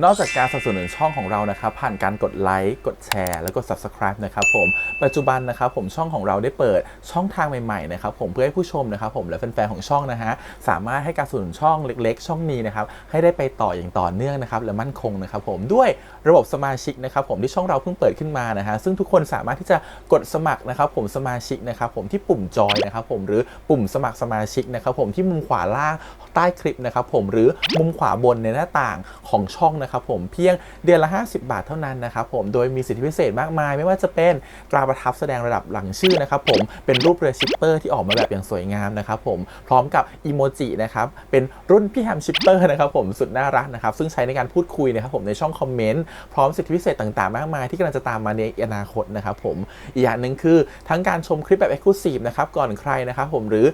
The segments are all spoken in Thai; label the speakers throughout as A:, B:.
A: นอกจากการสนับสนุนช่องของเรานะครับผ่านการกดไลค์กดแชร์แล้วก็ subscribe นะครับผมปัจจุบันนะครับผมช่องของเราได้เปิดช่องทางใหม่ๆนะครับผมเพื่อให้ผู้ชมนะครับผมและแฟนๆของช่องนะฮะสามารถให้การสนับสนุนช่องเล็กๆ ช่องนี้นะครับให้ได้ไปต่ออย่างต่อเนื่องนะครับและมั่นคงนะครับผมด้วยระบบสมาชิกนะครับผมที่ช่องเราเพิ่งเปิดขึ้นมานะฮะซึ่งทุกคนสามารถที่จะกดสมัครนะครับผมสมาชิกนะครับผมที่ปุ่มจอยนะครับผมหรือปุ่มสมัครสมาชิกนะครับผมที่มุมขวาล่างใต้คลิปนะครับผมหรือมุมขวาบนในหน้าต่างของช่องนะครับผมเพียงเดือนละ 50 บาทเท่านั้นนะครับผมโดยมีสิทธิพิเศษมากมาย ไม่ว่าจะเป็นตราประทับแสดงระดับหลังชื่อนะครับผมเป็นรูปเรือชิปเปอร์ที่ออกมาแบบอย่างสวยงามนะครับผมพร้อมกับอีโมจินะครับเป็นรุ่นพี่แฮมชิปเปอร์นะครับผมสุดน่ารักนะครับซึ่งใช้ในการพูดคุยนะครับผมในช่องคอมเมนต์พร้อมสิทธิพิเศษต่างๆ มากมายที่กำลังจะตามมาในอนาคตนะครับผมอีกอย่างหนึ่งคือทั้งการชมคลิปแบบ Exclusive นะครับก่อนใครนะครับผมหรือ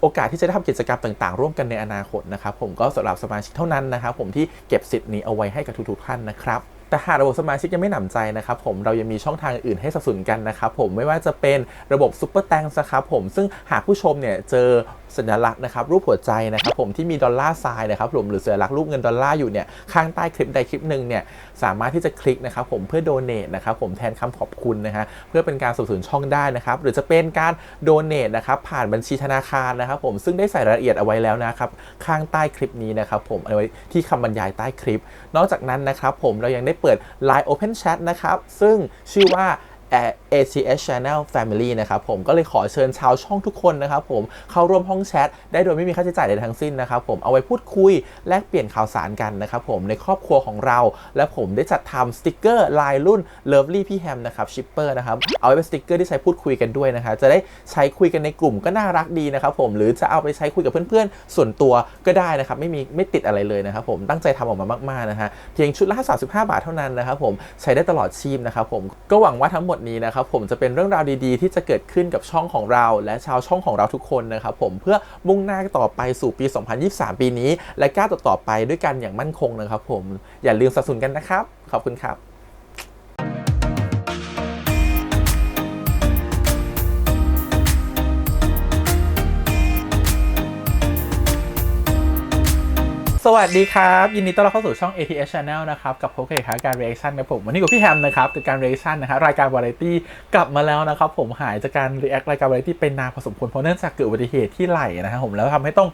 A: โอกาสที่จะได้ทำกิจกรรมต่างๆ ร่วมกันในอนาคตนะครับผมก็สำหรับสมาชิกเท่านั้นนะครับผมที่เก็บสิทธิ์นี้เอาไว้ให้กับทุกๆท่านนะครับแต่หากระบบสมาชิกยังไม่หนำใจนะครับผมเรายังมีช่องทางอื่นให้สนับสนุนกันนะครับผมไม่ว่าจะเป็นระบบซุปเปอร์แตงนะครับผมซึ่งหากผู้ชมเนี่ยเจอสัญลักษณ์นะครับรูปหัวใจนะครับผมที่มีดอลลาร์ทรายนะครับผมหรือสัญลักษณ์รูปเงินดอลลาร์อยู่เนี่ยข้างใต้คลิปใดคลิปหนึ่งเนี่ยสามารถที่จะคลิกนะครับผมเพื่อโดเน a นะครับผมแทนคำขอบคุณนะฮะเพื่อเป็นการสนับสนุนช่องได้นะครับหรือจะเป็นการโดเน a นะครับผ่านบัญชีธนาคารนะครับผมซึ่งได้ใส่รายละเอียดเอาไว้แล้วนะครับข้างใต้คลิปนี้นะครับผมเอาไว้ที่คำบรรยายใต้คลิป นอกจากนั้นนะครับผมเรายังได้เปิด Line Open Chat นะครับซึ่งชื่อว่า ACS Channel Family นะครับผมก็เลยขอเชิญชาวช่องทุกคนนะครับผมเข้าร่วมห้องแชทได้โดยไม่มีค่าใช้จ่ายใดทั้งสิ้นนะครับผมเอาไว้พูดคุยแลกเปลี่ยนข่าวสารกันนะครับผมในครอบครัวของเรา และผมได้จัดทำสติกเกอร์ลายรุ่น Lovely พี่แฮมนะครับชิปเปอร์นะครับเอาไว้เป็นสติกเกอร์ที่ใช้พูดคุยกันด้วยนะครับจะได้ใช้คุยกันในกลุ่มก็น่ารักดีนะครับผมหรือจะเอาไปใช้คุยกับเพื่อนๆ ส่วนตัวก็ได้นะครับไม่มีไม่ติดอะไรเลยนะครับผมตั้งใจทำออกมามากๆนะฮะเพียงชุดละ35 บาทเท่านั้นนะครับผมใช้ได้ตลอดชีพนะครับผมก็หวังว่าทั้งหมดนี้นะครับผมจะเป็นเรื่องราวดีๆ ที่จะเกิดขึ้นกับช่องของเรา และชาวช่องของเราทุกคนนะครับผมเพื่อมุ่งหน้าต่อไปสู่ปี 2023 ปีนี้ และก้าวต่อๆไปด้วยกันอย่างมั่นคงนะครับผมอย่าลืมสนับสนุนกันนะครับ ขอบคุณครับ สวัสดีครับ ยินดีต้อนรับเข้าสู่ช่อง ATS Channel นะครับ กับโพเกับการ reaction กับผม วันนี้กับพี่แฮมนะครับกับการ reaction นะครับรายการวาไรตี้กลับมาแล้วนะครับผมหายจากการ react รายการวาไรตี้เป็นนานพอสมควรเพราะเนื่องจากเกิดอุบัติเหตุที่ไหล่นะครับผมแล้วทำให้ต้อง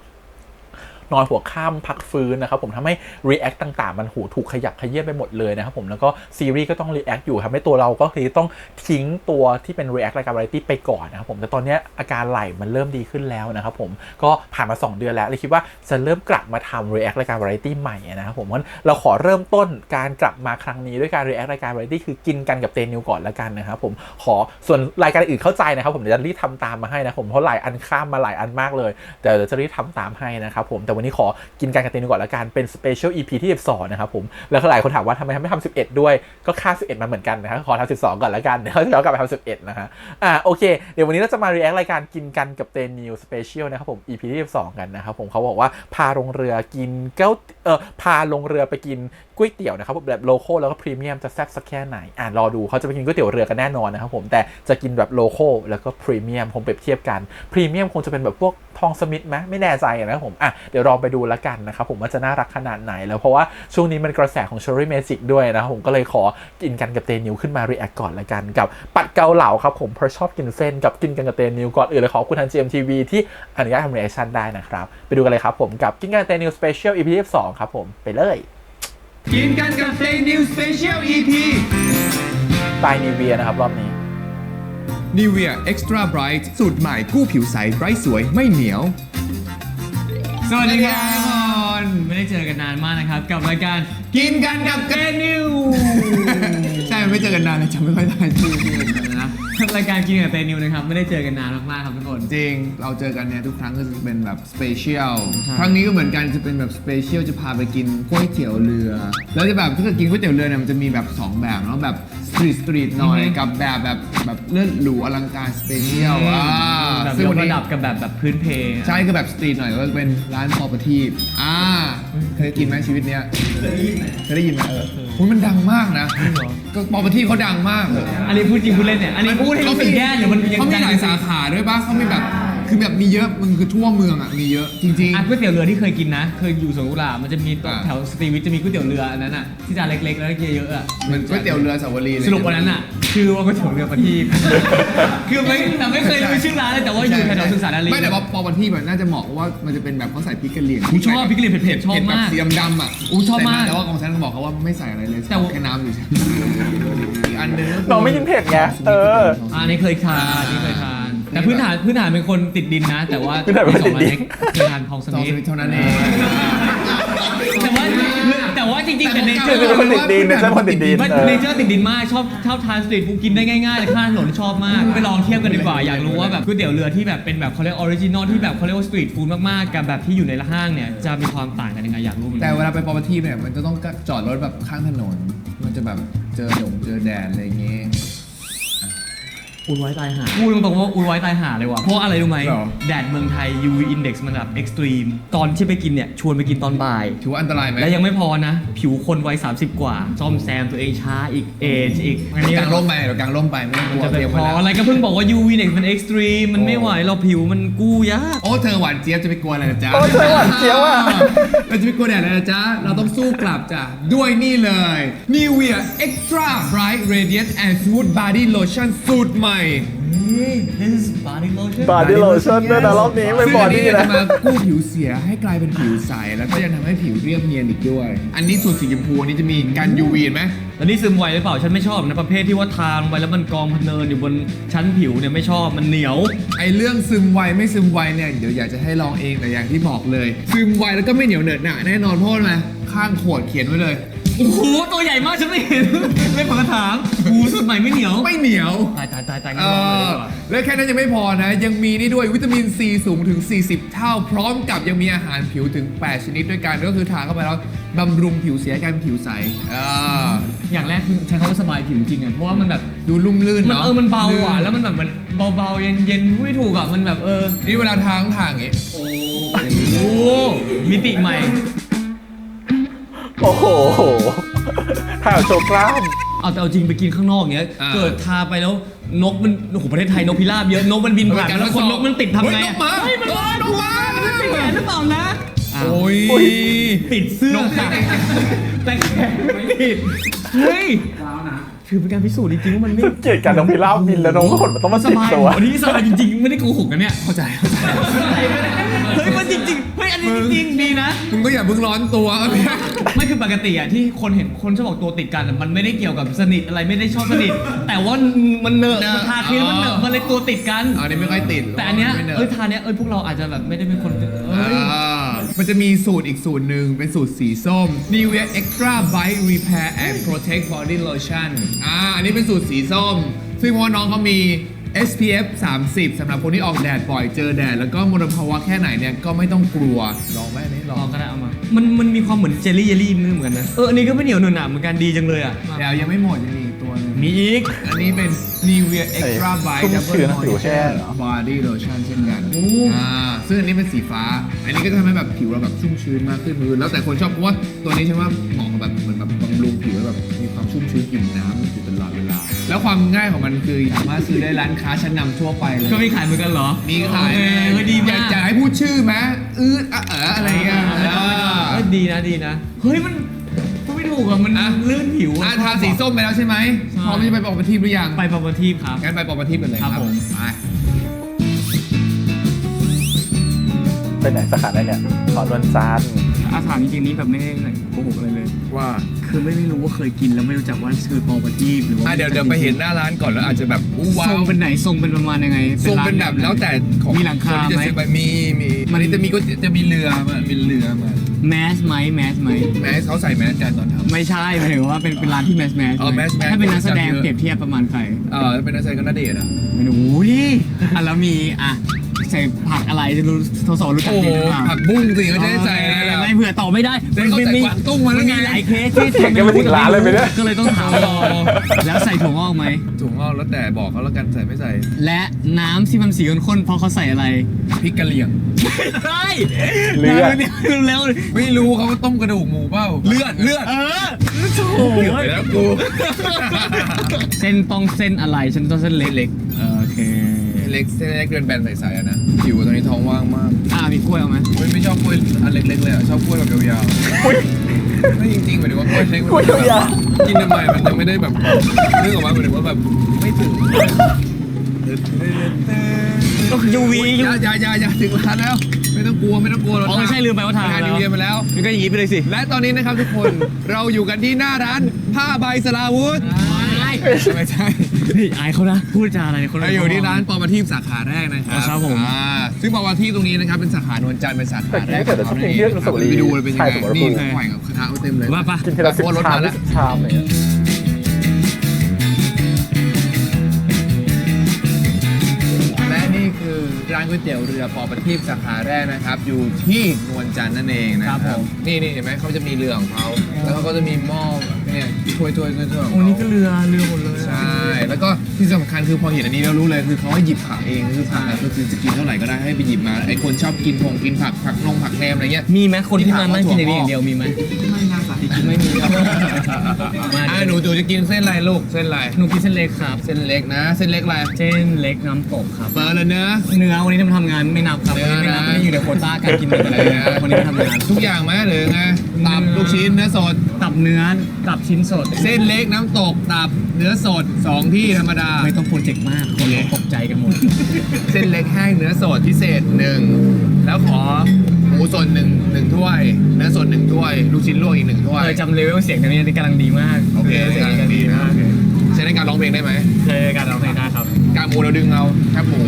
A: นอนหัวข้ามพักฟื้นนะครับผมทำให้ react ต่างๆ มันหูถูกขยับขยื่นไปหมดเลยนะครับผมแล้วก็ซีรีส์ก็ต้อง react อยู่ทำให้ตัวเราก็คือต้องทิ้งตัวที่เป็น react รายการ variety ไปก่อนนะครับผมแต่ตอนนี้อาการไหล่มันเริ่มดีขึ้นแล้วนะครับผมก็ผ่านมา 2 เดือนแล้วเลยคิดว่าจะเริ่มกลับมาทำ react รายการ variety ใหม่นะครับผมงั้นเราขอเริ่มต้นการกลับมาครั้งนี้ด้วยการ react รายการ variety คือกินกันกับเตนิวก่อนละกันนะครับผมขอส่วนรายการอื่นเข้าใจนะครับผมเดี๋ยวจะรีบทำตามมาให้นะผมเพราะหลายอันข้ามมาหลายอันมากเลยแต่เดี๋ยวจะรีบทำตามให้นะครับผมแต่วันนี้ขอกินกันกับเตนก่อนละกันเป็น special EP ที่12นะครับผมแล้วก็หลายคนถามว่าทำไมไม่ทำ11 ด้วยก็ค่า 11 มาเหมือนกันนะครับขอทำ12 ก่อนละกันเดี๋ยวเรากลับไปทำ11 นะฮะอ่าโอเค เดี๋ยววันนี้เราจะมา react รายการกินกันกับเตนิว special นะครับผม EP ที่12กันนะครับผมเขาบอกว่าพาลงเรือกินเก้าเออพาลงเรือไปกินก๋วยเตี๋ยวนะครับแบบโลโก้แล้วก็พรีเมียมจะแซ่บสักแค่ไหนอ่ารอดูเขาจะไปกินก๋วยเตี๋ยวเรือกันแน่นอนนะครับผมแต่จะกินแบบโลโก้แล้วก็พรีเมียมคงเปรียบเทียบกันพรีเมียมคงจะเป็นแบบพวกทองสมิธไหมไม่แน่ใจนะครับผมอะเดี๋ยวลองไปดูแล้วกันนะครับผมว่าจะน่ารักขนาดไหน แล้วเพราะว่าช่วงนี้มันกระแสของ Cherry Magic ด้วยนะครับผมก็เลยขอกินกันกับเตนิวขึ้นมา react ก่อนละกันกับปัดเกาเหลาครับผมเพราะชอบกินเส้นกับกินกันกับเตนิวก่อนอื่นเลยขอบคุณทาง GMTV ที่อนุญาตทำ reaction ได้นะครับไปดูกันเลยครับผมกับกินกันกับเตนิว Special EP ที่2ครับผมไปเลย
B: กินกันกับเซนิวสเปเชียล EP
A: ปลายนิเวียนะครับรอบนี้
B: Nivea Extra Bright สูตรใหม่ผู้ผิวใสไร้สวยไม่เหนียว
C: สวัสดีครับทุกคนไม่ได้เจอกันนานมากนะครับ กับรายการ
B: กินกันกับเกนิว ใช่ไม่เจอกันนานเลยจำไม่ค่อยได้ชื่อ
C: รายการกินกับเตนิวนะครับไม่ได้เจอกันนานมากๆครับทุกคน
B: จริง เราเจอกันเนี่ยทุกครั้งก็จะเป็นแบบสเปเชียล
C: ใช่
B: ครั้งนี้ก็เหมือนกันจะเป็นแบบสเปเชียลจะพาไปกินก๋วยเตี๋ยวเรือ แล้วจะแบบถ้าเกิดกินก๋วยเตี๋ยวเรือเนี่ยมันจะมีแบบ2แบบเนาะแบบสตรีทสตรีทหน่อยกับแบบแบบแบบเลื่อนหรูอลังการสเปเชียลอ่า
C: แบบ
B: ซึ่ง
C: ย
B: วั
C: ก
B: นนี้
C: ระดับกับแบบแบบพื้นเพลง
B: ใช่คือแบบสตรีทหน่อยก็เป็นร้านพอปทีฟอ่าเคยกินไหมชีวิตเนี้ยเคยได้ยินไหมเคยได้ยินไหมเอออุ๊ยมันดังมากนะก็พอปทีฟเขาดังมาก
C: อันนี้พูดจริงพูดเล่นเนี่ย อันนี้พูดให้รู้สึกแย่หรือมันยัง
B: เขามี
C: ดัง
B: หลายสาขาด้วยป่ะเขามีแบบ คคือแบบมีเยอะมันคือทั่วเมืองอะมีเยอะจริง
C: อะก๋วยเตี๋ยวเรือที่เคยกินนะ เคยอยู่สวนกุหลาบมันจะมีตรง
B: อ่า
C: แถวสตรีวิทจะมีก๋วยเตี๋ยวเรืออันนั้นอะที่จานเล็กๆแล้วเยอะๆอะ
B: ๆเหมือนก๋วยเตี๋ยวเรือสาวรีเลย
C: สรุปวันนั้นอะชื่อว่าก๋วยเตี๋ยวเรือประทีป คือไม่แต่ไม่เคยรู้ชื่อร้านเลยแต่ว่าอยู่แถวๆสุสานอารี
B: ไม่แต่ว่าปอวันที่แบบน่าจะเหมาะเพราะว่ามันจะเป็นแบบเขาใส่พริกกะเหรี่ยง
C: ผมชอบพริกกะเหรี่ยงเผ็ดๆชอบมาก
B: เผ็ดแบบสีดำๆอะ
C: อู้ชอบมาก
B: แต่ว่าของฉันบอกเขาว่าไม่ใส่อะไรเลย
C: แต่ว่า
B: แค่น้ำอยู่ใช่อีกอันหนึงก็คื
A: น้องไม่กินเผ็ดไงเออ
C: อันนี้เคยทานอันนี้เคยทาน แต่พื้นฐานพื้นฐานเป็นคนติดดินนะ แต่ว่า
A: พื้นฐานเป็นคนติดดิน
C: เคยทานทองส
B: สอง
C: มิธ
B: สวิตเท่านั้นเอง
C: แต่ว่าแต่ว่าจริงๆแต่เนเจอ
A: คือ
C: ร์
A: เป็นคนติดดินเป็นคนติดดิน
C: ไม่
A: เออ
C: เนเจอร์ติดดินมากชอบชอบทานสตรีทฟู้ดกินได้ง่ายๆเลยข้างถนนชอบมาก ไปลองเทียบกันดีกว่าอยากรู้ว่าแบบก๋วยเตี๋ยวเรือที่แบบเป็นแบบเขาเรียกออริจินอลที่แบบเขาเรียกว่าสตรีทฟู้ดมากๆกับแบบที่อยู่ในห้างเนี่ยจะมีความต่างกันยังไงอยากรู้เหมือน
B: แต่
C: กัน
B: เวลาไปปอวันที่เนี่ยมันจะต้องจอดรถแบบข้างถนน มันจะแบบเจอดงเจอแดดอะไรอย่างเงี้ย
C: อุ่นไว้ตายหา พูดตรงๆว่าอุ่นไว้ตายหาเลยว่ะ เพราะอะไรรู้ไหม
B: หรอ
C: แดดเมืองไทย UV index มันแบบเอ็กซ์ตรีม ตอนที่ไปกินเนี่ย ชวนไปกินตอนบ่าย
B: ถือว่าอันตรายไหม
C: และยังไม่พอนะ ผิวคนวัย30 กว่า ซ่อมแซมตัวเองช้าอีกเอจอีกอันนี้
B: กางร่มไปเดี๋ยวกางร่มไปไม่ต้องกลัว
C: จะไป
B: เตรียม
C: พ
B: ไว้
C: อ
B: แล้ว
C: อะไรก็เพิ่งบอกว่า UV index มันเอ็กซ์ตรีมมันไม่ไหวเราผิวมันกู้ยาก
B: โอ้เธอหวานเจี๊ยบจะไปกลัวอะไรนะจ๊ะ
A: โอ้เธอหวานเจี๊ยบอะ
B: เราจะไปกลัวแดดอะไรนะจ๊ะเราต้องสู้กลับจ้ะด้วยนี่เลย Nivea Extra Bright Radiant and Smooth Body Lotion สูตรใหม่
C: this is body lotion
A: Body lotion ด้วยนะรอบนี้ไม่
B: ซึ่ง
A: บอ
B: อันนี้
A: ดี้
B: เนี่ย
A: นะ
B: จะมากู้ผิวเสียให้กลายเป็นผิวใส แล้วก็ยังทำให้ผิวเรียบเนียนอีกด้วย อันนี้สูตรสีชมพูอันนี้จะมีกัน UV เห็นไหม
C: แล้วนี่ซึมไวหรือเปล่าฉันไม่ชอบนะประเภทที่ว่าทาลงไปแล้วมันกองพะเนินอยู่บนชั้นผิวเนี่ยไม่ชอบมันเหนียว
B: ไอเรื่องซึมไวไม่ซึมไวเนี่ยเดี๋ยวอยากจะให้ลองเองแต่อย่างที่บอกเลย ซึมไวแล้วก็ไม่เหนียวเหนอะหนะแน่นอนเพราะว่าอะไรข้างขวดเขียนไว้เลย
C: โอ้โหตัวใหญ่มากฉันไม่เห็นไม่ปกถามหูสดใหม่ไม่เหนียว
B: ไม่เหนียว
C: ตายตายตายตาย
B: เอ
C: งั้นลองเลยดี
B: อก
C: ว่า
B: และแค่นั้นยังไม่พอนะ ยังมีนี่ด้วยวิตามินซีสูงถึง 40 เท่า พร้อมกับยังมีอาหารผิวถึง 8 ชนิดด้วยกันก็คือทาเข้าไปแล้วบำรุงผิวเสียกลายเป็นผิวใสเออ
C: อย่างแรกคือใช้คำว่าสบายผิวจริงอะเพราะว่ามันแบบ
B: ดูลุ่มลื่น
C: มัน
B: เนาะ
C: เออมันเบาอะ
B: ลื่น
C: แล้วมันแบบมันเบาๆเย็นเย็นๆไม่ถูกอะมันแบบเออ
B: นี่เวลาทางทางอย่างงี้
C: โอ้มิติใหม่
A: โอ้โหถ่ายโชว์กล้าม
C: เอาแต่เอาจริงไปกินข้างนอกเงี้ย
B: อ่า
C: เกิดทาไปแล้วนกมันโอ้โหประเทศไทยนกพิราบเยอะนกมันบินผ่านแล้วคนนกมันติดทำไง
B: เฮ้ยน
C: อะ
B: กมา
C: เฮ้ยมันมา
B: เฮ้ยนกมา
C: มันติดแขนหรือเปล่านะ
B: โอ้ย
C: ติดเสื้อค่ะแต่แขนไม่ติดเฮ้ยถือเป็นการพิสูจน์จริงๆว่ามันไม่
A: เกลียดการน้องพิราบบินแล้วน้องก็ขนมันต้องมา
C: ส
A: ติด
C: บาย
A: ตัว
C: อันนี้สบายจริงๆ ไม่ได้โกหกกันเนี่ย
B: เข้าใจเข้าใจ
C: เฮ้ยมัน จริงๆเฮ้ยอันนี้จริงๆดีนะ
B: มึงก็อย่าเพิ่งร้อนตัวเอาเนี่ย
C: ไม่คือปกติอะที่คนเห็นคนชอบบอกตัวติดกันอะมันไม่ได้เกี่ยวกับสนิทอะไรไม่ได้ชอบสนิท แต่ว่ามันเนอะ มันทาครีมแล้วมันเนอะมันเลยตัวติดกัน
B: อันนี้ไม่ค่อยติด
C: แต่อันเนี้ย
B: ไม่หนอะ
C: เอ้ยทาเนี้ยเอ้ยพวกเราอาจจะแบบไม่ได้เป็นคนเอ้ย
B: อ่ามันจะมีสูตรอีกสูตรหนึ่งเป็นสูตรสีส้ม Nivea Extra Bite Repair and Protect Body Lotion อ่าอันนี้เป็นสูตรสีส้ม ซึ่งเพราะว่าน้องเขามี SPF 30สำหรับคนที่ออกแดดบ่อยเจอแดด แล้วก็มลภาวะแค่ไหนเนี่ยก็ไม่ต้องกลัว ลองไหมอันนี้ล
C: ล
B: อ
C: องงก็ได้เอามา มันมันมีความเหมือนเจลลี่เจลลี่เหมือนกันนะ เอออันนี้ก็ไม่เหนียวหนึบหนาเหมือนกันดีจังเลยอะ
B: เดี๋ยวยังไม่หมดยังมีอีกตัวหนึง
C: มีอีก
B: อันนี้เป็น Nivea Extra Bite
A: ชุ่ม
B: Double
A: ชื้นผิวแช่เหรอ
B: Moisture Body Lotion เช่นกัน
C: โอ้
B: อ่าซึ่งอันนี้เป็นสีฟ้า อันนี้ก็จะทำให้แบบผิวเราแบบชุ่มชื้นมากขึ้นมือแล้วแต่คนชอบเพราะว่าตัวนี้ฉันว่าเหมาะกับแบบเหมือนแบบบำรุงผิวให้แบบมีความชุ่มชื้นอิ่มน้ำอยู่ตลอดเวลา แล้วความง่ายของมันคือสามารถซื้อได้ร้านค้าชั้นนำทั่วไปเลย
C: ก็มีขายเหมือนกันเหรอ
B: มีขาย
C: โอเคเฮ้ยดี
B: อ
C: มายา
B: ก
C: ก
B: จะให้พูดชื่อไหมอืออะเอออะไรเงี้ย
C: เออเออดีนะดีนะ เฮ้ยมันพูด ไม่ถูกอะมัน
B: อะ
C: ลื่นผิว
B: อะทาสีส้มไปแล้วใช่ไหม
C: ใช่
B: พร้อมที่จะไปปอกประทีปหรือยัง
C: ไปปอบทีปครับ
B: งั้นไปปอกประทีปกันเลยค
C: ครั
B: รับบ
C: ผม
B: ไป
A: ไปไหนสาขาไหนเนี่ยขอนวลจันทร์
C: อาถามจริงๆนี้แบบไม่ได้โกหกอะไรเลย
B: ว่า
C: คือไม่ไม่รู้ว่าเคยกินแล้วไม่รู้จักว่าคือปอบทีปหรือว่า
B: อะเดี๋ยวเดี๋ยวไปเห็นหน้าร้านก่อนแล้วอาจจะแบบอู้ว้า
C: ทรง
B: ว
C: เป็นไหนทรงเป็นประมาณยังไง
B: ทรงเป็นแบบแล้วแต่ของ
C: มีหลังคา
B: คนที่จะ
C: ไหม
B: ซื้อไปมีมี
C: มั
B: มันนนี้จะมีก็จะมีเรือมามีเรือมา
C: แมสไหมแมสไหม
B: แมสเขาใส่แมสกันตอนทำ
C: ไม่ใช่หมายถึงว่าเป็นเป็นร้านที่แมสแมส
B: เออ mass mass
C: ถ้าเป็นนักแสดง
B: คนรู้จักเยอะ
C: เปรียบเทียบประมาณใคร
B: เออเป็นนักแสดงก็น่าเดชน์อะ
C: ไม่รู้อุ้ยอะแล้วมีอะ ใส่ผักอะไรจะรู้ทศรู้จัก
B: โอ้โห
C: ดีหรือเปล่า
B: ผักบุ้งสิก็จะได้ใส่อะไรล่ะ
C: ไม่เผื่อตอบไม่ได้
B: เดี๋ยวเขาใส่กวางตุ้งมาแล้ว
C: มันมี
B: ไง
C: หลายเคสที่
A: เก่งกันไปถึงร้านเลยไหมเนี่ย
C: ก็เลยต้องถามรอแล้วใส่ถั่วงอกไหม
B: ถุงงอกแล้วแต่บอกเขาแล้วกันใส่ไม่ใส่
C: และน้ำที่มันสีข้นๆเพราะเขาใส่อะไร
B: พริกกะเหรี่ยง
C: ใช่
A: เลือด
C: น้ำเนี่ยแล้ว
B: ไม่รู้เขาต้มกระดูกหมูเปล่าเลือดเลือด
C: เออโถ่
B: เกือบไปแล้วกู
C: เส้นต้องเส้นอะไรฉันต้องเส้นเล็กๆโอเค
B: เล็กเส้นเล็กเดินแบนใสๆอะนะผิวตอนนี้ท้องว่างมาก
C: อ่ามีกล้วยเอาไหม
B: ไม่ไม่ชอบกล้วยอันเล็กๆเลยอะชอบกล้วยแบบยาวๆไม่จริงๆหมายถึงว่ากล้วยเล็กมัน
A: กล้วยยาว
B: กินทำไมมันยังไม่ได้แบบนึกออกมาหมายถึงว่าแบบไม่ถึง
C: ก็คือยูวี
B: อย่าอย่าอย่าอย่าถึงร้านแล้วไม่ต้องกลัวไม่ต้องกลัวเรา
C: อ๋อใช่ลืมไปว่าทาน
B: งาน
C: แล้ว
B: นิวเยียร์มาแล้ว
C: มันก็อย่างนี้ไปเลยสิ
B: และตอนนี้นะครับทุกคน เราอยู่กันที่หน้าร้านผ้าใบสลาวุธไม่ใช่
C: เฮ้ยอายเขานะพูดจาอะไรเนี่ยคน
B: เราอยู่ที่ร้านปอมาทีฟสาขาแรกนะครับ
C: ครับผม
B: อ่าซึ่งปอมาทีฟตรงนี้นะครับเป็นสาขานวลจันทร์เป็นสาขาแรก
A: แต่แต่ชอบกินที่อนุสาวรีย์
B: ไปดูเลยเป็นยังไง
A: ใช่สมรภู
B: นี่
A: มิ
B: แข่งกับกระทะเอาเต็มเลย
C: ว่าปะ
A: กินทีละสิบ
B: โอ้รถ
A: ชาม
B: มาแล้ว
A: สิบชามเลยอะ
B: และนี่คือร้านก๋วยเตี๋ยวเรือปอประทีปสาขาแรกนะครับ อยู่ที่นวลจันทร์นั่นเองนะค
C: ครั
B: รับบ
C: ผม
B: นี่นี่เห็นไหมเขาจะมีเรือของเขาแล้วเขาก็จะมีหม้อ เนี่ยถ้วยถ้วยถ้วยถ้วยของ
C: โอ้
B: เขา
C: นี่ก็เรือเรือหมดเลย
B: ใช่ แล้วก็ที่สำคัญคือพอเห็นอันนี้เรารู้เลยคือเขาให้หยิบผักเองคือผักอะก็คือจะกินเท่าไหร่ก็ได้ให้ไปหยิบมาไอ้คนชอบกินผงกินผักผักนงผักแหนมอะไรเงี้ย
C: มีไหมคนที่มานั่งกินอย่างนี้อย่างเดียวมีไหม
B: ไม่น่าสาธิต
C: ไม่มีครับมา
B: อ่าหนูจูจะกินเส้นอะไรลูกเส้นอะไร
C: หนูกินเส้นเล็กครับ
B: เส้นเล็กนะ เส้นเล็กอะไร
C: เส้นเล็กน้ำตกครับ
B: เปิดเลยเนื้อ
C: เนื้อวันนี้ทำงานไม่นับครับ
B: เนื้อ
C: ไม่นับ
B: นะ
C: ไม่อยู่ในโควต้าการกินเนื้ออะไรเลยนะวันนี้ไม่ทำงาน
B: ทุกอย่างไหมหรือไงตับลูกชิ้นเนื้อสด
C: ตับเนื้อตับชิ้นสด
B: เส้นเล็กน้ำตกตับเนื้อสดสองที่ธรรมดา
C: ไม่ต้องโปรเจกต์มากคนเขาตกใจกันหมด
B: เส้นเล็กแห้งเนื้อสดพิเศษหนึ่งแล้วขอห มูสดหนึ่งหนึ่งถ้วยเนื้อสดหนึ่งถ้วย ลูกชิ้นลวกอีกหนึ่งถ้วย
C: เออจำเลเวลเสียงตรงนี้ได้กำลังดีมาก
B: โอเคเสียงดีนะใช้ในการร้องเพลงได้ไหม
C: เจอการร้องเพลงได้ครับ
B: กางหมูเราดึงเอาแคบหมู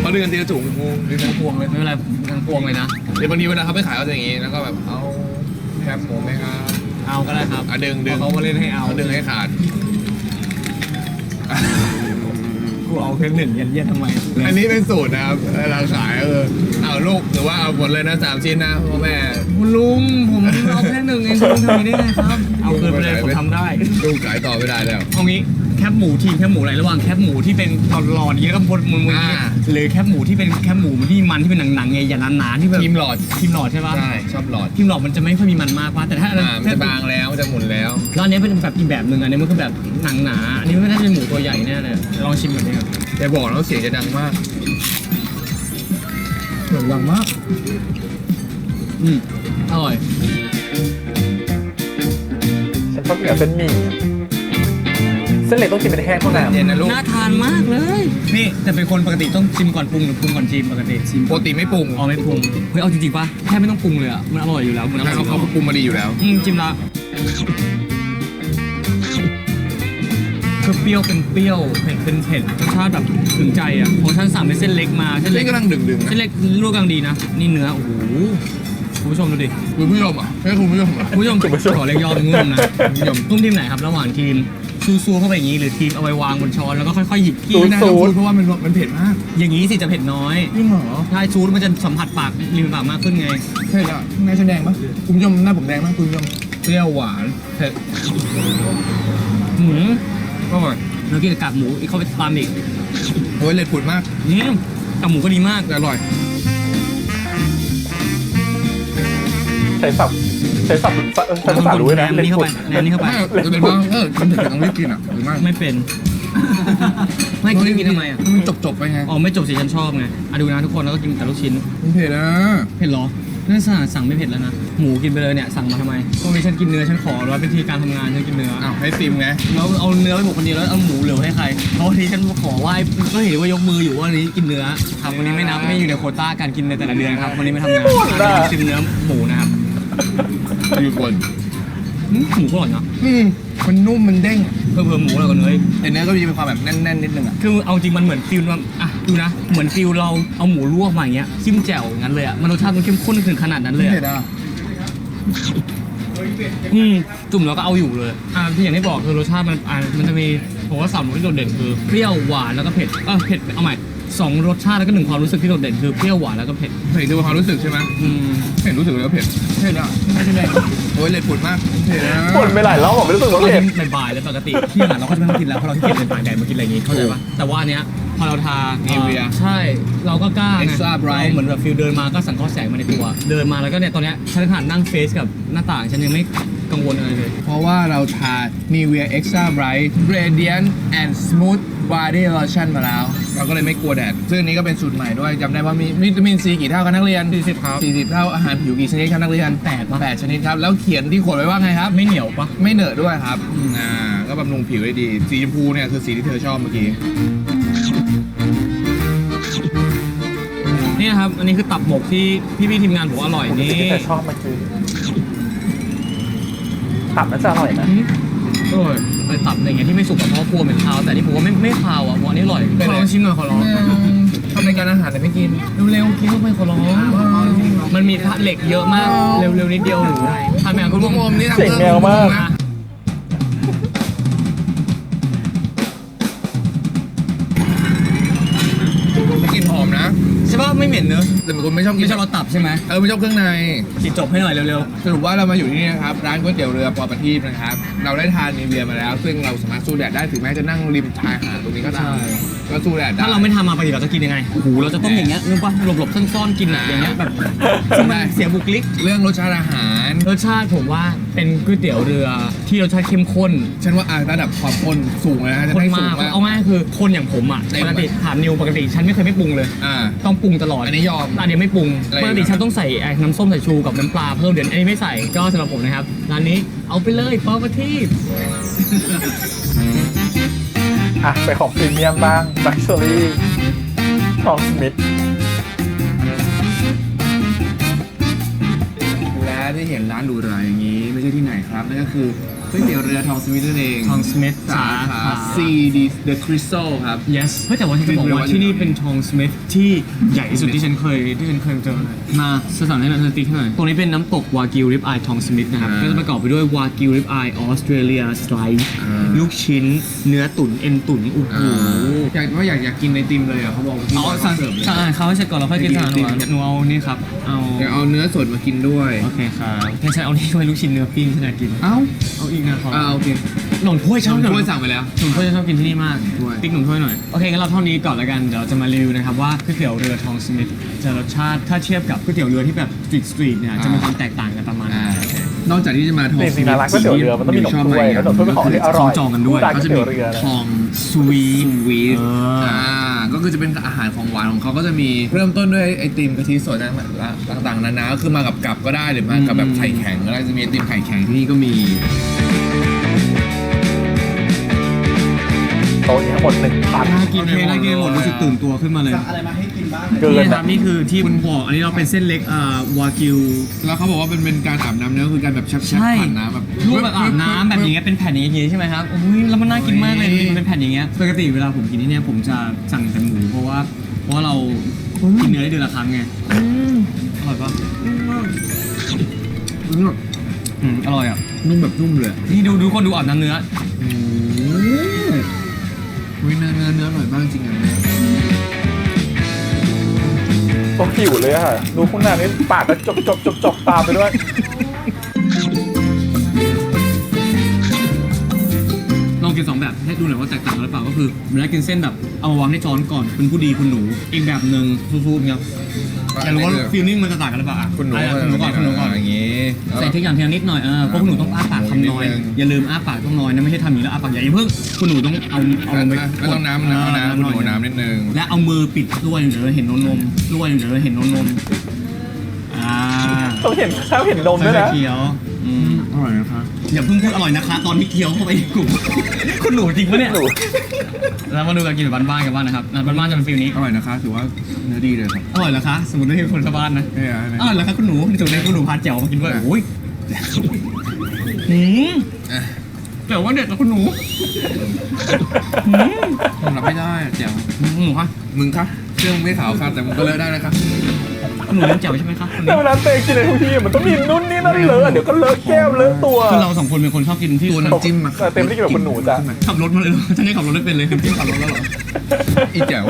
B: เขาดึงกันทีละถุงงูดึงทั้งพวงเลย
C: ไม่เป็นไรทั้งพวงเลยนะ
B: เดี๋ยวบางทีเวลาเขาไปขายเขาจะอย่างนี้แล้วก็แบบเอาแคบหมูไหมครับ
C: เอาก็ได้ครับ
B: อะดึงดึง
C: เขามาเล่นให้เอา
B: เขาดึงให้ขาด
C: กูเอาแค่หนึ่งยันเยียดทำไม
B: อันนี้เป็นสูตรนะครับเราขายเออเอาลูกหรือว่าเอาหมดเลยนะสามชิ้นนะพ่อแม่
C: คุณลุงผมเอาแค่หนึ่งเองคุณลุงทำได้ไงครับ เอาคืนไปเลยผมทำได้
B: ลูกขายต่อไม่ได้แล้ว
C: เอางี้ แคบหมูทีมแคบหมูอะไรระหว่างแคบหมูที่เป็นหลอดๆอย่างนี้แล้วก็บดมันๆ
B: อ่า
C: หรือแคบหมูที่เป็นแคบหมูที่มันที่เป็นหนังๆไงอย่าหนาๆที่แบบ
B: ทีมหลอด
C: ทีมหลอดใช่ปะ
B: ใช่ชอบหลอด
C: ทีมหลอดมันจะไม่ค่อยมีมันมากป่ะแต่ถ้าอันนั้น
B: อ่ามันจะบางแล้วมันจะหมุนแล้ว
C: แล้วอันนี้เป็นแบบอีกแบบหนึ่งอันนี้มันคือแบบหนังหนาอันนี้ไม่น่าจะเป็นหมูตัวใหญ่แน่เลยลองชิมแบบนี้ครับ
B: แต่บอกแล้วเสียงจะดังมาก
C: เสียงดังมากอืมอร่อย
A: ฉันชอบกินกับเส้นหมี่อะ เส้นเล็กต้องกินเป็นแห้งเท่านั้น
B: เย็นนะลูก
C: น่าทานมากเลย นี่แต่เป็นคนปกติต้องชิมก่อนปรุงหรือปรุงก่อนชิมปกติชิม
B: ปกติไม่ปรุง
C: อ๋อไม่ปรุงเฮ้ยเอาจริงๆปะแค่ไม่ต้องปรุงเลยอะมันอร่อยอยู่แล้วมันอร่อย
B: เขา
C: อยู่
B: เขา
C: แล้ว
B: ปรุงมาดีอยู่แล้ว
C: อืมจิ้มละคือเปรี้ยวเป็นเปรี้ยวเผ็ดเป็นเผ็ดรสชาติแบบถึงใจอะของฉันสั่งเป็นเส้นเล็กมาเส้น
B: เส้
C: เล็
B: น
C: ก
B: กำลังดึงดึงๆ
C: เส้น
B: นะ
C: เล็กลวกกำลังดีนะนี่เนื้อโอ้โหคุณผู้ชมดูดิ
B: คุณผู้ชมอะไม่ใช่คุณผู้ชมอะ
C: คุณผู้ชมขอเรียกยอดงุ่มนะคุณผู้ชมตุ้มทีมไหนครับ ระหว่างทีม ซูๆเข้าไปอย่างนี้หรือทีมเอาไปวางบนช้อนแล้วก็ค่อยๆหยิบขี้
B: ไม่น่าจะพูดเพราะว่ามันมันเผ็ดมาก
C: อย่างนี้สิจะเผ็ดน้อย
B: จริงเหรอ
C: ใช่ซูดมันจะสัมผัสปากริมปากมากขึ้นไง
B: เผ็ดอะข้างในฉันแดงปะคุณผู้ชมหน้าผมแดงมากคุณผู้ชมเปรี้ยวหวานเผ็ด
C: หืม
B: อร่อย
C: แล้วกินกับกากหมูอีกเข้าไปตามอีก
B: โอ้ยเล็ดผุดมาก
C: อืมกากหมูก็ดีมาก
B: แต่อร่อย
A: ใช้สับ ใช้สับใช้ภาษารู้ด้วยนะ
C: แนมนี่เข้าไปแนมนี่เข้าไป
B: ไม่จะเป็นว่าเออมันเผ็ดต้องรีบกินอะหรือไม่
C: ไม่เป็น ไม่กินกินทำไมอะ
B: มันจบจบๆไปไง
C: อ๋อไม่จบสิฉันชอบไงอะดูนะทุกคนแล้วก็กินแต่ลูกชิ้น
B: มันเผ็ดอะ
C: เผ็ดเหรอนั่นสั่งสั่งไม่เผ็ดแล้วนะ หมูกินไปเลยเนี่ยสั่งมาทำไมก็มีฉันกินเนื้อฉันขอร้อยเป็นทีการทำงานฉันกินเนื้อ
B: อ้าวให้ซิมไง
C: แล้วเอาเนื้อไปหมดคนเดียวแล้วเอาหมูเหลือให้ใคร เพราะวันนี้ฉันขอไหว้ก็เห็นว่ายกมืออยู่ว่าวันนี้กินเนื้อครับวันนี้ไม่นับไม่อยู่ในโควต้าการกินในแต่ละเดือนครับวันนี้ไม่ทำงานอะชิมเนื้อหมูนะครับ
B: อยู่บน
C: อืมหมูก็อร่อยเนาะ
B: อืมมันนุ่มมันเด้ง
C: เพิ่มเพิ่มหมูแล้วก็เนื้อ
B: แต่เนื้อก็มีความแบบแน่นๆนิดนึงอะ
C: คือเอาจริงมันเหมือนฟิลว่าอะดูนะเหมือนฟิลเราเอาหมูลวกมาอย่างเงี้ยจิ้มแจ่วอย่างนั้นเลยอะมันรสชาติมันเข้มข้นถึงขนาดนั้นเลย
B: เผ็ด
C: อะ
B: อะ
C: อืมจุ่มแล้วก็เอาอยู่เลยอ่าที่อย่างที่บอกคือรสชาติมันอ่ามันจะมีผมว่าสามรสที่โดดเด่นคือเปรี้ยวหวานแล้วก็เผ็ดเออเผ็ดเอาใหม่ สองรสชาติแล้วก็หนึ่งความรู้สึกที่โดดเด่นคือเปรี้ยวหวานแล้วก็เผ็ด
B: เผ็ดดูความรู้สึกใช่ไหม
C: อืม
B: เผ็ดรู้สึกแล้วเผ็ดเผ็ดอะ
C: ไม่ใช่ได้
B: โอ้ยเล็ดผุดมากเผ็ดนะ
A: ปนไปหลายรอบผมไม่รู้สึกว่า
C: เรา
A: เผ็ด
C: กินบ่ายๆเลยปกติที่หลังเราก็จะไม่ต้องกินแล้วเพราะเราที่เกียจเดินผ่านแดดมากินอะไรอย่างงี้เข้าใจปะแต่ว่าอันเนี้ยพอเราทา
B: Nivea
C: ใช่เราก็กล้าไง
B: Extra bright
C: เราเหมือนแบบฟิลเดินมาก็สังเคราะห์แสงมาในตัว เดินมาแล้วก็เนี่ยตอนเนี้ยฉันขนาดนั่งเฟซกับหน้าต่างฉันยังไม่กังวลอะไรเลย
B: เพราะว่าเราทา Nivea Extra Bright Radiant and Smooth Body Lotion มาแล้ว เราก็เลยไม่กลัวแดด ซึ่งอันนี้ก็เป็นสูตรใหม่ด้วยจำได้ว่ามีวิตามินซีกี่เท่ากันนักเรียน
C: 40ครับ
B: 40 เท่าอาหารผิวกี่ชนิดครับนักเรียน
C: แปดปะ
B: แปดชนิดครับ แล้วเขียนที่ขวดไว้ว่าไงครับ
C: ไม่เหนียวปะ
B: ไม่เหนอะด้วยครับ อ่า ก็บำรุงผิวได้ดี สีชมพูเนี่ยคือสีที่เธอชอบเมื่อกี้
C: เนี่ยครับ อันนี้คือตับหมกที่พี่ๆทีมงานบอกว่าอร่อยนี่
A: ที่เธอชอบเมื่อกี้ตับน่าจะอร่อยนะ
C: อืม อร่อยเลยตับอะไรเงี้ยที่ไม่สุกกับเพราะกลัวเป็นคาวแต่นี่ผมว่าไม่ไม่คาวอะผมว่าอันนี้อร่อย
B: เป็น
C: ข
B: ไง
C: อลองชิมหน่อยขอร้อง
B: ทำรายการอาหารแต่ไม่กิน
C: เร็วๆกินเข้าไปขอร้องมันมีธาตุเหล็กเยอะมากเร็วๆนิดเดียวหรือทำอย่างคุณ
B: คุณ
C: ผู้
B: ผู้
C: ช
B: ช
C: ม
B: มนี่ทำ
A: เสียงแมวมาก
B: นะกลิ่นหอมนะ
C: ใช่ป่ะไม่เหม็นเนอะ
B: แต่บางคนไม่ชอบกิน
C: ไม่ชอบรสตับใช่ไหม
B: เออไม่ชอบเครื่องใน
C: กินจบให้หน่อยเร็ว
B: สรุปว่าเรามาอยู่ที่นี่นะครับ ร้านก๋วยเตี๋ยวเรือปอประทีปนะครับ เราได้ทานนีเวียมาแล้ว ซึ่งเราสามารถสู้แดดได้ถึงแม้จะนั่งริมชายหาดตรงนี้ก็ตาม ก็สู้แดด
C: ๆ
B: ได้
C: ถ้าเราไม่ทำมาปกติเราจะกินยังไงโอ้โหเราจะต้องอย่างเงี้ยนึกว่าหลบๆซ่อนๆกินแบบอย่างเงี้ยแบบซึ่งมันเสียบุคลิก
B: เรื่องรสชาติอาหาร
C: รสชาติผมว่าเป็นก๋วยเตี๋ยวเรือที่รสชาติเข้มข้น
B: ฉันว่าอะระดับความข้นสูงเลยนะจะ
C: ข้น
B: ได้สู
C: มางก
B: มาก
C: เอาง่ายๆคือคนอย่างผมอะ
B: เต็ม
C: ปกติถามนิวปกติฉันไม่เคยไม่ปรุงเลย
B: อ่า
C: ต้องปรุงตลอด
B: อันนี้ยอม
C: อันนี้ไม่ปรุง
B: อะไร
C: ปกติฉันต้องใส่ไอ้น้ำส้มสายชูกับน้ำปลาเพิ่มเดี๋ยวอันนี้ไม่ใส่ก็สำหรับผมนะครับร้านนี้เอาไปเลยปอประทีป
A: อะไปของพรีเมียมบ้างลักชัวรี่ทองสมิธ
B: และที่เห็นร้านหรูหราอย่างนี้ไม่ใช่ที่ไหนครับนั่นก็คือ ก๋วยเตี๋ยวเรือทองสมิธนั่นเอง
C: ทองสมิธ
B: สาขา CD The Crystal ครับ
C: yes เฮ้ยแต่ว่าที่จะบอกว่าที่นี่เป็นทองสมิธที่ใหญ่ที่สุดที่ฉันเคยที่ฉันเคยเจอเลยมาสถานให้เราสติที่หน่อยตรงนี้เป็นน้ำตกวากิวริบอายทองสมิธนะครับ
B: อ่า
C: ก็จะประกอบไปด้วยวากิวริบอายออสเตรเลียสไลด์
B: อ่า
C: ลูกชิ้น เนื้อตุ๋นเอ็นตุ๋นโอ้โห
B: อยากว่าอยากอยากกินไอติมเลยอะเขาบอกว่า
C: เอาสั่ง
B: เสิร์ฟเลย
C: สั่งอาหารเขาให้เสร็จก่อนแล้วค่อยกิน
B: ไม่
C: สั่ง
B: กิน
C: หนู
B: ไอติม
C: หนูเอานี่ครับเอา
B: อยากเอาเนื้อสดมากินด้วย
C: โอเคครับงั้นฉันเอานี่ด้วยลูกชิ้นเนื้อปิ้งที่อยากกิน
B: เอ้า
C: เอาอีกนะขอ
B: อ่าโอเค
C: หนมถ้วยชอบหนม
B: ถ้วยสั่งไปแล้ว
C: หนมถ้วยจะชอบกินที่นี่มาก
B: ถ้วย
C: ติ๊กหนมถ้วยหน่อยโอเคงั้นเราเท่านี้ก่อนแล้วกันเดี๋ยวเราจะมารีวิวนะครับว่าก๋วยเตี๋ยวเรือทองสมิธจะรสชาติถ้าเทียบกับก๋วยเตี๋ยวเรือที่แบบสตรีทสตรีทเนี่ยจะมีความแตกต่างกันประมาณไหน
B: อ่านอกจากที่จะมาทอง
A: จริงๆนะร้านก๋วยเตี๋ยวเรือมันต้องมีหนมถ้วยแล้วหนมถ้วยเป็นของที่อร่อย
C: จองกันด้วย
A: ร้าน
B: เขา
A: ก๋วย
B: จะ
A: เตี๋
B: มี
A: ยวเรือนะ
B: ทองสวีทสวีท
C: เอออ่
B: อ่าก็คือจะเป็นอาหารของหวานของเขาก็จะมีเริ่มต้นด้วยไอติมกะทิสดต่างๆนานาก็คือมากับกับก็ได้หรือมากับแบบไข่แข็งก็ได้จะมีไอติมไข่แข็งที่นี่ก็มี
A: โต๊ะนี้ทั้งหมดหนึ่งพัน
C: น่ากินเทน่ากินหมดรู้สึกตื่นตัวขึ้นมาเลย
A: เกิน
C: นี่ค
A: อะ
C: รับนี่คือที่คุณบอกอันนี้เราเป็นเส้นเล็กอ่าวากิว
B: แล้วเขาบอกว่าเป็นเป็นการอาบน้ำเนื้อคือการแบบแช่
C: ใช่
B: ผ่านน้ำแบบ
C: รูปแบบอาบน้ำแบบอย่างเงี้ยเป็นแผ่นอย่างเงี้ยใช่ไหมครับโอ้ยแล้วมันน่ากินมากเลยมันเป็นแผ่นอย่างเงี้ยปกติเวลาผมกินที่เนี่ยผมจะสั่งแต่หมูเพราะว่าเพราะว่าเรากินเนื้อได้เดือนละครั้งไงอร่อยปะ
B: นุ่มแบบ
C: อืมอร่อยอะ
B: นุ่มแบบนุ่มเลย
C: นี่ดูดูคนดูอาบน้ำเนื้อ
B: วิเนื้อเนื้อเนื้ออร่อยมากจริงๆอันเนี้ย
A: ต้องหิวเลยอะดูคุณนานี่ปากก็จบจบจบจบตามไปด้วย
C: ลองกินสองแบบให้ดูหน่อยว่าแตกต่างกันหรือเปล่าก็คือเวลากินเส้นแบบเอามาวางที่ช้อนก่อนเป็นผู้ดีคุณหนู อีกแบบหนึ่งฟูๆเนี่ย อยากรู้ว่าฟีลลิ่งมันจะต่างกันหรือเปล่าอะ
B: คุณหนู
C: อะคุณหนูก่อนคุณหนูก่อน
B: อย่างงี้
C: ใส่ทุกอย่างทีละนิดหน่อยเออเพราะคุณหนูต้องอ้าปากคำน้อย
B: นิดนึง
C: อย่าลืมอ้าปากต้องน้อยนะไม่ใช่ทำอย่างนี้แล้วอ้าปากใหญ่อย่าเพิ่งคุณหนูต้องเอาเอาลงไป
B: ไม่ต้องน้ำน้ำน้ำคุณหนูน้ำนิดนึง
C: และเอามือปิดด้วยเดี๋ยวเราเห็นนมนมด้วยเดี๋ยวเราเห็นนมนมอ่า
A: ต้องเห็นข้าวเห็นนมด้วยนะ
C: เคี้ยวอืม
B: อร่อยนะครับ
C: อย่าเพิ่งพูดอร่อยนะคะ ตอนที่เคี้ยวเข้าไปในกลุ่มคุณหนูจริงปะเนี่ย
A: หนู
C: แล้วมาดูการกินแบบบ้านๆกันบ้างนะครับอะบ้านๆจะเป็นฟิลนี้
B: อร่อยนะคะถือว่าเนื้อดีเลยครับ
C: อร่อยเหรอคะสมมติว่ามีคนเข้าบ้านนะ
B: เนี่ย
C: อร่อยเหรอคะคุณหนูในจุดในคุณหนูพาแจ๋วมากินด้วยโอ้ยหืมแต่ว่าเด็ดนะคุณหนู
B: ผมรับไม่ได้แจ๋ว
C: หนูคะ
B: มึงคะเครื่องไม่ขาวครับแต่มึงก็เลิกได้นะครับ
C: คุณ หนูเลี้ยงแจ๋วใช่ไหมคะคุณห
A: แต่
C: นู
A: เวลาเตะกินในทุกที่มันต้องมีนุ่นนี่นั่นเลอะเดี๋ยวก็เลอะแก้มเลอะตัว
C: คือเราสองคนเป็นคนชอบกินที่
B: ตัวน้ำจิ้มอะ
A: แต่เต็มที่กินแบบคุณหนูจ้ะ
C: ขับรถมาเลยเหรอฉันนี่ขับรถไม่เป็นเลยพี่ขับรถแล้วเหรอ
B: อีแจ๋ว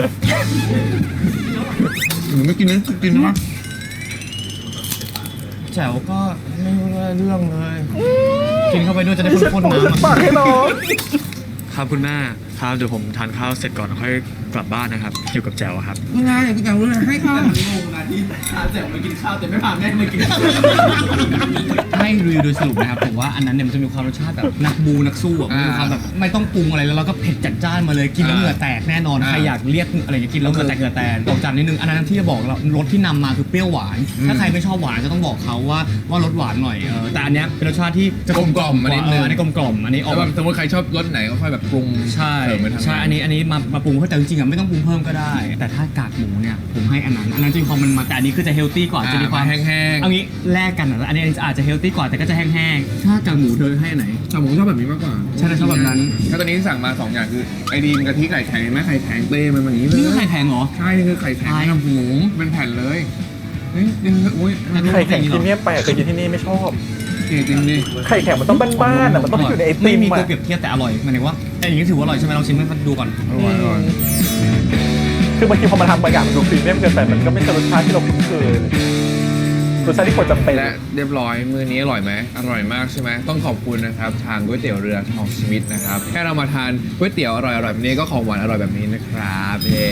B: หนูไม่กินนะกินมั้ย
C: แจ๋วก็ไม่รู้เรื่องเลย กินเข้าไปด้วยจะได้
A: นี่ฉัน
C: ข้น
A: ปู
C: ๆ
A: ฉัน
C: น้ำ
A: ปากให้น้อง
C: ครับคุณแม่ ครับเดี๋ยวผมทานข้าวเสร็จก่อนค่อยกลับบ้านนะครับ อยู่กับแจวครับ
B: ยังไงกูจะรู้เลยให้ข้าว
A: งงนะที่พาแจ๋วมากินข้าวแต่ไม่พาแม่มากิน
C: ให้รีวิวโดยสรุปนะครับผมว่าอันนั้นเนี่ยมันจะมีความรสชาติแบบนักบูนักสู้อะมันมีความแบบไม่ต้องปรุงอะไรแล้วเราก็เผ็ดจัดจ้านมาเลยกินแล้วเหงื่อแตกแน่นอนใครอยากเรียกอะไรอย่างเงี้ยกินแล้วเหงื่อแตกเหงื่อแตกบอกจำนิดนึงอันนั้นที่จะบอกเรารสที่นำมาคือเปรี้ยวหวาน ถ้าใครไม่ชอบหวานจะต้องบอกเขาว่าว่ารสหวานหน่อยเออแต่อันเนี้ยเป็นรสชาติที่จะ
B: กลมกล่อมมานิดนึง
C: เอันนี้กลมกล่อมอันนี้ออก
B: แล้ว
C: แบ
B: แบบบสมมติใครชอบรสไหนก็ค่อยแบบปรุง
C: ใช่
B: เสริมไปทาง
C: ใช่อันนี้อันนี้มามาปรุงเพิ่มแต่จริงๆอะไม่ต้องปรุงเพิ่มก็ได้ แต่ถ้ากากหมูเนี่ยผมให้อันนั้นอันนั้นจริงๆมันมาแต่อันนี้คือจะเฮลตี้กว่าจะมีความ
B: แห้งๆ
C: เอางี้แลกกันอะอันนี้อาจจะเฮลตี้กว่าแต่ก็จะแห้งๆถ้ากากหมูเธอให้อันไหน
B: แต่ผมชอบแบบนี้มากกว่า
C: ใช่ชอบแบบนั้น
B: ถ้าตอนนี้สั่งมาสองอย่างคือไอดีมกะทิไข่แข็งเห็นไหมไข่แข็งเต้มันแบบนี้เลย
C: นี่คือไข่แพงเหรอ
B: ใช่นี่คือไข่แข็ง
C: ใช่
B: กับหมูเป็นแผ่นเลยเฮ้ยนี่คืออุ้ย
A: ไข่แข็งพรีเมียมไปอะเคยกินที่นี่ไม่ชอบ
B: เก๋จริงดิ
A: ไข่แข็งมันต้องบ้านๆอะมันต้องอยู่ในไอติ
C: ไม่
A: ม
C: มีตัว
A: อะ
C: เปรียบเทียบแต่อร่อยหมายถึงว่า ไอ้อย่างนี้ถือว่าอร่อยใช่ไหมลองชิมให้มันดูก่อน
B: อร่อยอร่อย
A: คือบางทีพอมาทำบางอย่างมันดูพรีเมียมเกินไปมันก็ไม่ใช่รสชาติที่เราคุ้นเคยรสชาติที่ควรจะเป็น
B: และเรียบร้อยมื้อนี้อร่อยไหมอร่อยมากใช่ไหมต้องขอบคุณนะครับทางก๋วยเตี๋ยวเรือทองสมิธนะครับแค่เรามาทานก๋วยเตี๋ยวอร่อยๆแบบนี้ก็ของหวานอร่อยแบบนี้นะครับเย้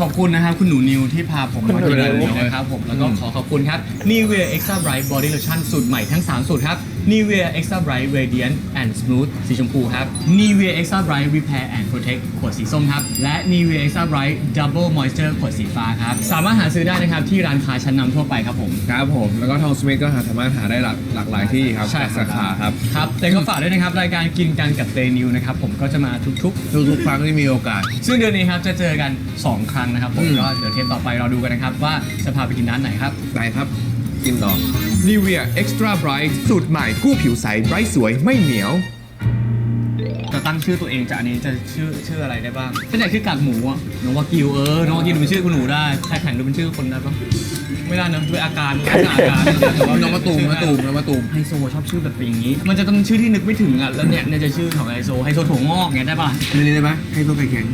C: ขอบคุณนะครับ คุณหนูนิวที่พาผม
A: คุณ
C: มา
A: หนู
C: ที่
A: นิว
C: ร้านนี้นะครับผมแล้วก็ขอขอบคุณครับ Nivea Extra Bright Body Lotion สูตรใหม่ทั้ง 3 สูตรครับ Nivea Extra Bright Radiant and Smooth สีชมพูครับ Nivea Extra Bright Repair and Protect ขวดสีส้มครับ และ Nivea Extra Bright Double Moisture ขวดสีฟ้าครับ สามารถหาซื้อได้นะครับ ที่ร้านค้าชั้นนำทั่วไปครับผม
B: ครับผม แล้วก็ทองสมิธก็หาสามารถหาได้หลากหลากหลายที่ครับ
C: ใช่
B: สาขาครับ
C: ครับแต่ก็ฝากด้วยนะครับ รายการกินกันกับเตนิวนะครับผมก็จะมาทุก
B: ทุกๆครั้งที่มีโอกาส
C: ๆซึ่งเดือนนี้ครับจะเจอกัน 2 ครั้งนะครับผม
B: อืม
C: ก็เดี๋ยวเทปต่อไปเราดูกันนะครับว่าจะพาไปกินร้านไหนครับ
B: ไปครับ กินต่อ Nivea Extra Bright สูตรใหม่กู้ผิวใสไร้สวยไม่เหนียว
C: จะตั้งชื่อตัวเองจากอันนี้จะชื่อชื่ออะไรได้บ้างเป็นอย่างชื่อกากหมูอะน้องวากิวเออน้องวากิวดูเป็นชื่อคุณหนูได้ใครแข่งดูเป็นชื่อคนได้ปะ ไม่ได้นะด้วยอาการด้วยอาการแต่ว่า
B: น้องมะตูมมะตูมน้องมะตูม
C: ไฮโซชอบชื่อแบบอย่างนี้ มันจะต้องชื่อที่นึกไม่ถึงอะแล้วเนี่ยเนี่ยจะชื่อของไฮโซไฮโซถั่วงอกเงี้ยได้ปะ
B: อันนี้ได้ไหมให้ตัวไข่แข็ง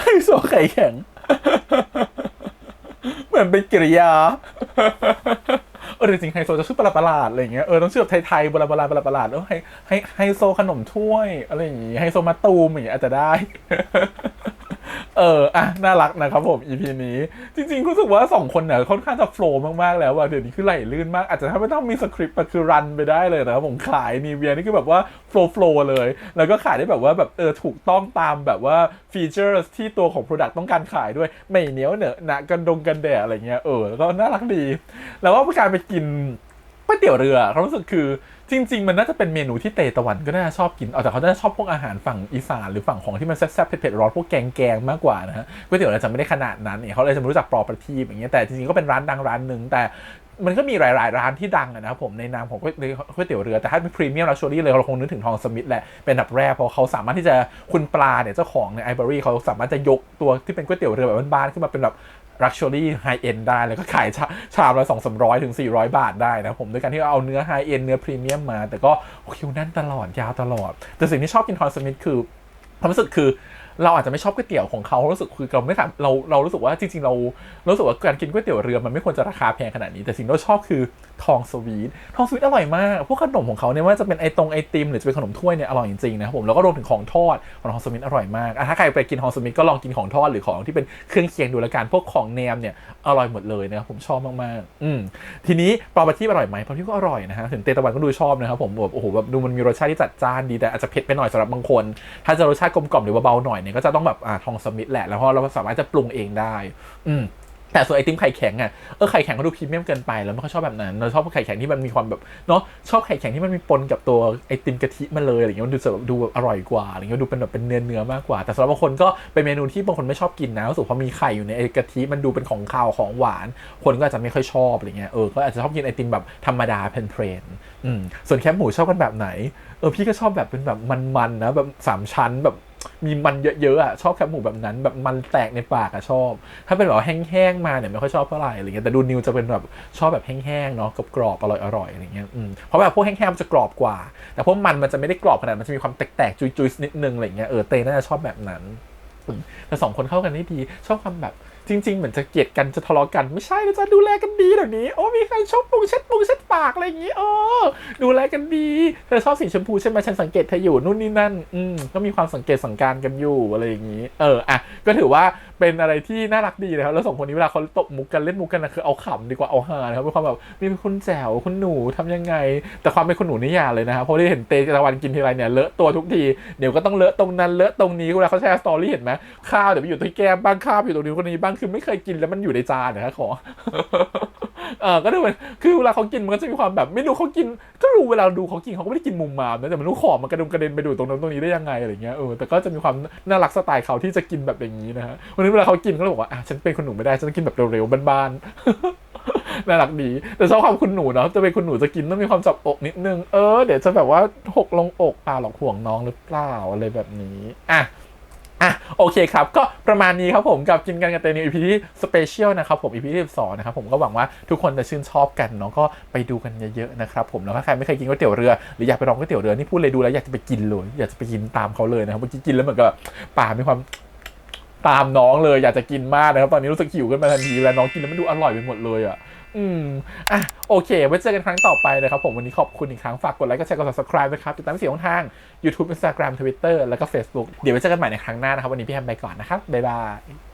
A: ไฮโซไข่แข็ง เหมือนเป็นกิริยาเออจริงๆไฮโซจะชื่อประหลาดๆอะไรอย่างเงี้ยเออต้องชื่อแบบไทยๆโบราณโบราณประหลาดๆเออไฮไฮไฮโซขนมถ้วยอะไรอย่างงี้ไฮโซมาตูมอย่างเงี้ยอาจจะได้ เอออะน่ารักนะครับผม EP นี้ จริงๆรู้สึกว่าสองคนเนี่ยค่อนข้างจะโฟล์มากๆแล้วว่าเดี๋ยวนี้คือไหลลื่นมาก อาจจะถ้าไม่ต้องมีสคริปต์คือรันไปได้เลยนะครับผมขายนีเวียนี่คือแบบว่าโฟล์โฟล์เลย แล้วก็ขายได้แบบว่าแบบเออถูกต้องตามแบบว่าฟีเจอร์ที่ตัวของ Product ต้องการขายด้วย ไม่เหนียวเหนอะหนะกันดงกันแดดอะไรเงี้ยเออแล้วก็น่ารักดี แล้วก็การไปกินก๋วยเตี๋ยวเรือเขารู้สึกคือ จริง ๆ มันน่าจะเป็นเมนูที่เตตะวันก็น่าจะชอบกินเอาแต่เขาน่าจะชอบพวกอาหารฝั่งอีสานหรือฝั่งของที่มันแซ่บๆเผ็ดๆร้อนพวกแกงๆมากกว่านะฮะก๋วยเตี๋ยวเรือจะไม่ได้ขนาดนั้นเนี่ยเขาเลยจะไม่รู้จักปอประทีปอย่างเงี้ยแต่จริงๆก็เป็นร้านดังร้านหนึ่งแต่มันก็มีหลาย ๆ ร้านที่ดังนะครับผมในนามของก๋วยก๋วยเตี๋ยวเรือแต่ถ้าเป็นพรีเมียมลักชัวรี่เลยเราคงนึกถึงทองสมิธแหละเป็นอันดับแรกเพราะเขาสามารถที่จะคุณปลาเนี่ยเจ้าของในไอเบอรี่เขาสามารถจะยกตัวที่เป็นก๋วยเตี๋ยวเรือแบบบ้านๆขึ้นมาเป็นแบบ ลักชัวรี่ไฮเอ็นได้ แล้วก็ขายชาชามละสองสามร้อยถึงสี่ร้อยบาทได้นะผมด้วยการที่เอาเนื้อไฮเอ็นเนื้อพรีเมียมมา แต่ก็คิวแน่นตลอดยาวตลอด แต่สิ่งที่ชอบกินทอนสมิธคือความรู้สึกคือ เราอาจจะไม่ชอบก๋วยเตี๋ยวของเขารู้สึกคือเราไม่ถามเราเรารู้สึกว่าจริงๆเราเรารู้สึกว่าการกินก๋วยเตี๋ยวเรือมันไม่ควรจะราคาแพงขนาดนี้แต่สิ่งที่เราชอบคือทองสวีททองสวีทอร่อยมาก พวกขนมของเขาเนี่ยว่าจะเป็นไอตรงไอติมหรือจะเป็นขนมถ้วยเนี่ยอร่อยจริงๆนะครับผมแล้วก็รวมถึงของทอดของทองสมิธอร่อยมากถ้าใครไปกินทองสมิธก็ลองกินของทอดหรือของที่เป็นเครื่องเคียงดูแล้วกันพวกของแนมเนี่ยอร่อยหมดเลยนะครับผมชอบมากๆอืมทีนี้ปลาปลาที่อร่อยไหมปลาที่ก็อร่อยนะฮะถึงเตตะวันก็ดูชอบนะครับผมแบบโอ้โหแบบดูมันมีรสชาติที่จัดจ้านดีแต่อาจจะเผ็ดไปหน่อยสำหรับบางคน ถ้าจะรสชาติกลมกล่อมหรือว่าเบาหน่อยเนี่ยก็จะต้องแบบอ่าทองสมิธแหละ แล้วเพราะเราสามารถจะปรุงเองได้ อืมแต่ส่วนไอติมไข่แข็งอะเออไข่แข็งเขาดูพรีเมียมเกินไปแล้วไม่ค่อยชอบแบบนั้นเราชอบไข่แข็งที่มันมีความแบบเนาะชอบไข่แข็งที่มันมีปนกับตัวไอติมกะทิมาเลยอะไรเงี้ยมันดูแบบดูอร่อยกว่าอะไรเงี้ยดูเป็นแบบเป็นเนื้อเนื้อมากกว่า แต่สำหรับบางคนก็เป็นเมนูที่บางคนไม่ชอบกินนะรู้สึกพอมีไข่อยู่ในไอกะทิมันดูเป็นของคาวของหวาน คนก็อาจจะไม่ค่อยชอบอะไรเงี้ยเออก็อาจจะชอบกินไอติมแบบธรรมดาเพลนอืมส่วนแคบหมูชอบกันแบบไหนเออพี่ก็ชอบแบบเป็นแบบมันๆนะแบบสามชั้นแบบ มีมันเยอะๆอะชอบแคบหมูแบบนั้น แบบมันแตกในปากอะชอบ ถ้าเป็นแบบแห้งๆมาเนี่ยไม่ค่อยชอบเท่าไหร่อะไรเงี้ยแต่ดูนิวจะเป็นแบบชอบแบบแห้งๆเนาะกรอบๆอร่อยๆอะไรเงี้ยอืมเพราะแบบพวกแห้งๆมันจะกรอบกว่า แต่พวกมันมันจะไม่ได้กรอบขนาดมันจะมีความแตกๆจุยๆนิดนึงอะไรเงี้ยเออเตน่าจะชอบแบบนั้นแต่สองคนเข้ากันได้ดี ชอบความแบบจริง ๆ เหมือนจะเกลียดกันจะทะเลาะกันไม่ใช่นะจะดูแลกันดีเดี๋ยวนี้ โอ้มีการชอบปุงเช็ดปุงเช็ดปากอะไรอย่างงี้เออ ดูแลกันดี เธอชอบสีชมพูใช่ไหมฉันสังเกตเธออยู่นู่นนี่นั่น อืมก็มีความสังเกตสังการกันอยู่อะไรอย่างงี้ เอออะก็ถือว่าเป็นอะไรที่น่ารักดีนะครับแล้วสองคนนี้เวลาเขาตบมุกกันเล่นมุกกันนะคือเอาขำดีกว่าเอาฮานะครับเป็นความแบบมีเป็นคุณแจ๋วคุณหนูทำยังไง แต่ความเป็นคุณหนูนี่ยาเลยนะครับเพราะได้เห็นเตตะวันกินทีไรเนี่ยเลอะตัวทุกทีเดี๋ยวก็ต้องเลอะตรงนั้นเลอะตรงนี้เวลาเขาแชร์สตอรี่เห็นไหมข้าวเดี๋ยวไปอยู่ที่แก้มบ้างข้าวอยู่ตรงนี้คนนี้บ้างคือไม่เคยกินแล้วมันอยู่ในจานนะครับขอ เออก็ดูเป็นคือเวลาเขากินมันก็จะมีความแบบ ไม่รู้เขากิน ก็รู้เวลาดูเขากินเขาก็ไม่ได้กินมุมมามนะแต่มันรู้ของมันกระดุมกระเด็นไปดูตรงนั้นตรงนี้ได้ยังไงอะไรเงี้ยเออแต่ก็จะมีความน่ารักสไตล์เขาที่จะกินแบบอย่างนี้นะฮะวันนี้เวลาเขากินเขาเลยบอกว่าอะฉันเป็นคนหนูไม่ได้ฉันต้องกินแบบเร็วๆบ้านๆน่ารักดีแต่ชอบความคุณหนูเนาะจะเป็นคุณหนูจะกินต้องมีความจับอกนิดนึงเออเดี๋ยวจะแบบว่าหกลงอกเปล่าหรอกห่วงน้องหรือเปล่าอะไรแบบนี้อะ อะโอเคครับ ก็ประมาณนี้ครับผมกับกินกันกันเตนิว EP ที่สเปเชียลนะครับผม EP ที่12นะครับผมก็หวังว่าทุกคนจะชื่นชอบกันเนาะก็ไปดูกันเยอะๆนะครับผมแล้วถ้าใครไม่เคยกินก๋วยเตี๋ยวเรือหรืออยากไปลองก๋วยเตี๋ยวเรือนี่พูดเลยดูแล้วอยากจะไปกินเลย อยากจะไปกินตามเขาเลยนะครับเมื่อกี้กินแล้วเหมือนกับป่ากมีความตามน้องเลยอยากจะกินมากนะครับตอนนี้รู้สึกหิวขึ้นมาทันทีเวลาน้องกินแล้วมันดูอร่อยไปหมดเลยอะ อืมอะโอเค ไว้เจอกันครั้งต่อไปนะครับผมวันนี้ขอบคุณอีกครั้ง ฝากกดไลค์กดแชร์กด subscribe นะครับ ติดตามเสียงทาง YouTube Instagram Twitter แล้วก็ Facebook เดี๋ยวไว้เจอกันใหม่ในครั้งหน้านะครับ วันนี้พี่แฮมไปก่อนนะครับ บ๊ายบาย